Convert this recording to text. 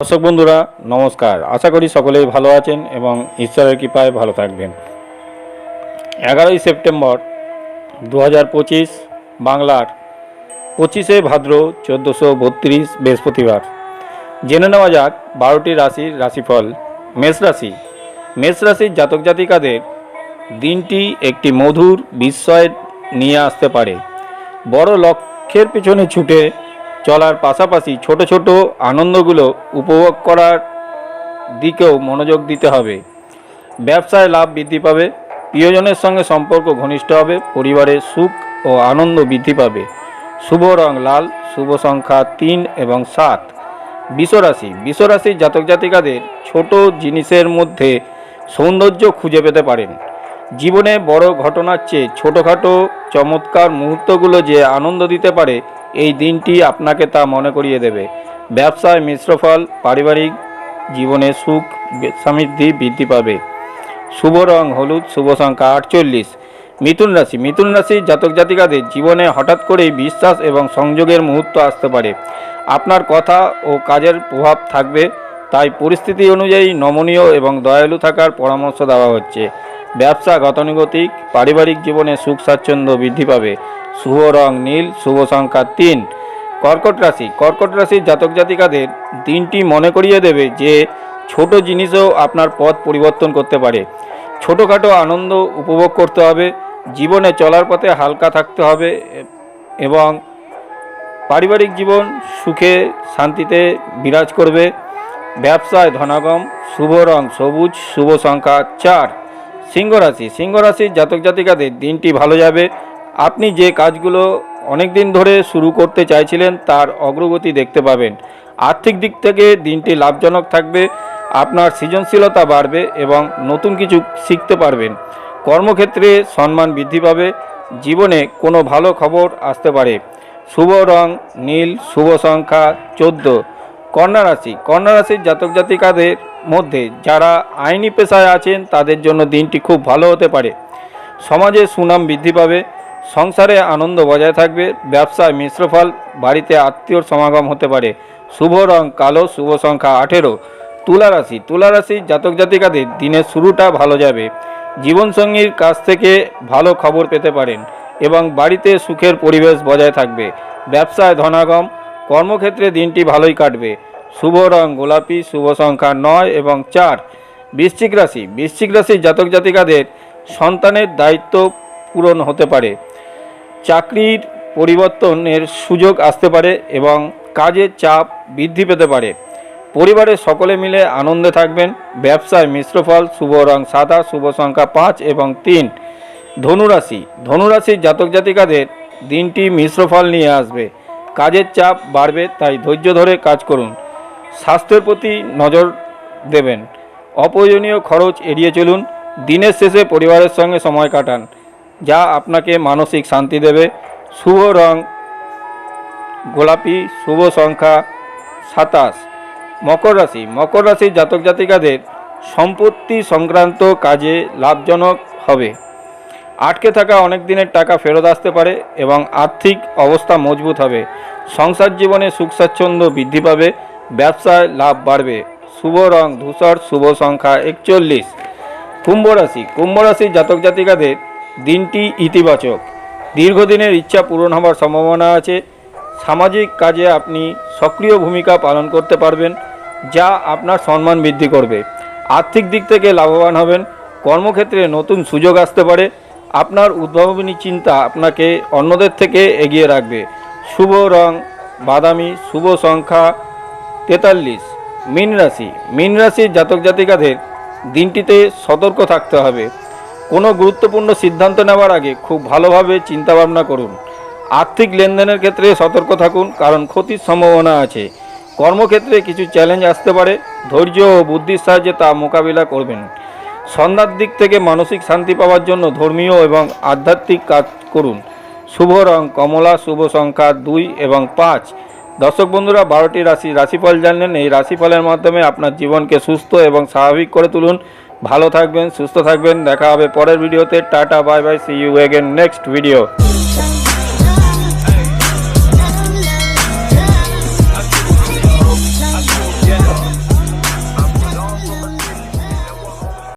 দর্শক বন্ধুরা, নমস্কার। আশা করি সকলেই ভালো আছেন এবং ঈশ্বরের কৃপায় ভালো থাকবেন। এগারোই সেপ্টেম্বর দু হাজার পঁচিশ, বাংলার পঁচিশে ভাদ্র চোদ্দোশো বত্রিশ, বৃহস্পতিবার। জেনে নেওয়া যাক বারোটি রাশির রাশিফল। মেষ রাশি। মেষ রাশির জাতক জাতিকাদের দিনটি একটি মধুর বিস্ময় নিয়ে আসতে পারে। বড় লক্ষ্যের পিছনে ছুটে চলার পাশাপাশি ছোট ছোট আনন্দগুলো উপভোগ করার দিকেও মনোযোগ দিতে হবে। ব্যবসায় লাভ বৃদ্ধি পাবে, প্রিয়জনের সঙ্গে সম্পর্ক ঘনিষ্ঠ হবে পরিবারের সুখ ও আনন্দ বৃদ্ধি পাবে। শুভ রং লাল, শুভ সংখ্যা তিন এবং সাত। বিশ্বরাশি, বিশ্বরাশির জাতক জাতিকাদের ছোট জিনিসের মধ্যে সৌন্দর্য খুঁজে পেতে পারেন। জীবনে বড় ঘটনার চেয়ে ছোটোখাটো চমৎকার মুহূর্তগুলো যে আনন্দ দিতে পারে এই দিনটি আপনাকে তা মনে করিয়ে দেবে। ব্যবসায় মিশ্র ফল, পারিবারিক জীবনে সুখ, সমৃদ্ধি বৃদ্ধি পাবে। শুভ রং, হলুদ, শুভ সংখ্যা আটচল্লিশ। মিথুন রাশি, মিথুন রাশির জাতক জাতিকাদের জীবনে হঠাৎ করেই বিশ্বাস এবং সংযোগের মুহূর্ত আসতে পারে। আপনার কথা ও কাজের প্রভাব থাকবে, তাই পরিস্থিতি অনুযায়ী নমনীয় এবং দয়ালু থাকার পরামর্শ দেওয়া হচ্ছে। ব্যবসা, গতানুগতিক, পারিবারিক জীবনে সুখ, স্বাচ্ছন্দ্য বৃদ্ধি পাবে। শুভ রং নীল, শুভ সংখ্যা তিন। কর্কট রাশি, কর্কট রাশির জাতক জাতিকাদের দিনটি মনে করিয়ে দেবে যে, ছোট জিনিসও আপনার পথ পরিবর্তন করতে পারে। ছোটোখাটো আনন্দ উপভোগ করতে হবে, জীবনে চলার পথে হালকা থাকতে হবে এবং পারিবারিক জীবন সুখে, শান্তিতে বিরাজ করবে। ব্যবসায় ধনাগম, শুভ রং সবুজ, শুভ সংখ্যা চার। সিংহ রাশি সিংহ রাশির জাতক জাতিকাদের দিনটি ভালো যাবে। আপনি যে কাজগুলো অনেক দিন ধরে শুরু করতে চাইছিলেন তার অগ্রগতি দেখতে পাবেন। আর্থিক দিক থেকে দিনটি লাভজনক থাকবে, আপনার সৃজনশীলতা বাড়বে এবং নতুন কিছু শিখতে পারবেন। কর্মক্ষেত্রে সম্মান বৃদ্ধি পাবে, জীবনে কোনো ভালো খবর আসতে পারে। শুভ রং, নীল, শুভ সংখ্যা, চোদ্দ। কন্যা রাশি। কন্যা রাশির জাতক জাতিকাদের মধ্যে যারা আইনি পেশায় আছেন, তাদের জন্য দিনটি খুব ভালো হতে পারে। সমাজে সুনাম বৃদ্ধি পাবে, সংসারে আনন্দ বজায় থাকবে, ব্যবসায় মিশ্র ফল, বাড়িতে আত্মীয়র সমাগম হতে পারে। শুভ রং কালো, শুভ সংখ্যা আঠেরো। তুলা রাশি, তুলা রাশির জাতক জাতিকাদের দিনের শুরুটা ভালো যাবে। জীবনসঙ্গীর কাছ থেকে ভালো খবর পেতে পারেন এবং বাড়িতে সুখের পরিবেশ বজায় থাকবে। ব্যবসায় ধনাগম, কর্মক্ষেত্রে দিনটি ভালোই কাটবে। শুভ রং গোলাপি, শুভ সংখ্যা নয় এবং চার। বৃশ্চিক রাশি, বৃশ্চিক রাশির জাতক জাতিকাদের সন্তানের দায়িত্ব পূরণ হতে পারে। চাকরির পরিবর্তনের সুযোগ আসতে পারে এবং কাজের চাপ বৃদ্ধি পেতে পারে। পরিবারের সকলে মিলে আনন্দে থাকবেন। ব্যবসায় মিশ্র ফল, শুভ রং সাদা, শুভ সংখ্যা পাঁচ এবং তিন। ধনুরাশি, ধনুরাশির জাতক জাতিকাদের দিনটি মিশ্র ফল নিয়ে আসবে। কাজের চাপ বাড়বে, তাই ধৈর্য ধরে কাজ করুন। স্বাস্থ্যের প্রতি নজর দেবেন। অপ্রয়োজনীয় খরচ এড়িয়ে চলুন। দিনের শেষে পরিবারের সঙ্গে সময় কাটান, যা আপনাকে মানসিক শান্তি দেবে। শুভ রং, গোলাপি, শুভ সংখ্যা সাতাশ। মকর রাশি, মকর রাশির জাতক জাতিকাদের সম্পত্তি সংক্রান্ত কাজে লাভজনক হবে। আটকে থাকা অনেক দিনের টাকা ফেরত আসতে পারে এবং আর্থিক অবস্থা মজবুত হবে। সংসার জীবনে সুখ স্বাচ্ছন্দ্য বৃদ্ধি পাবে। ব্যবসায় লাভ বাড়বে। শুভ রং, ধূসর, শুভ সংখ্যা একচল্লিশ। কুম্ভ রাশি কুম্ভ রাশির জাতক জাতিকাদের দিনটি ইতিবাচক। দীর্ঘদিনের ইচ্ছা পূরণ হওয়ার সম্ভাবনা আছে। সামাজিক কাজে আপনি সক্রিয় ভূমিকা পালন করতে পারবেন, যা আপনার সম্মান বৃদ্ধি করবে। আর্থিক দিক থেকে লাভবান হবেন। কর্মক্ষেত্রে নতুন সুযোগ আসতে পারে। আপনার উদ্ভাবনী চিন্তা আপনাকে অন্যদের থেকে এগিয়ে রাখবে। শুভ রং, বাদামি, শুভ সংখ্যা তেতাল্লিশ। মীন রাশি। মীন রাশির জাতক জাতিকাদের দিনটিতে সতর্ক থাকতে হবে। কোনো গুরুত্বপূর্ণ সিদ্ধান্ত নেওয়ার আগে খুব ভালোভাবে চিন্তাভাবনা করুন। আর্থিক লেনদেনের ক্ষেত্রে সতর্ক থাকুন, কারণ ক্ষতির সম্ভাবনা আছে। কর্মক্ষেত্রে কিছু চ্যালেঞ্জ আসতে পারে, ধৈর্য ও বুদ্ধির সাহায্যে তা মোকাবিলা করবেন। সন্ধ্যার দিক থেকে মানসিক শান্তি পাওয়ার জন্য ধর্মীয় এবং আধ্যাত্মিক কাজ করুন। শুভ রং কমলা, শুভ সংখ্যা দুই এবং পাঁচ। দর্শক বন্ধুরা, বারোটি রাশি, রাশিফল জানলেন। এই রাশিফলের মাধ্যমে আপনার জীবনকে সুস্থ এবং স্বাভাবিক করে তুলুন। ভালো থাকবেন, সুস্থ থাকবেন। দেখা হবে পরের ভিডিওতে। Tata, bye bye see you again next video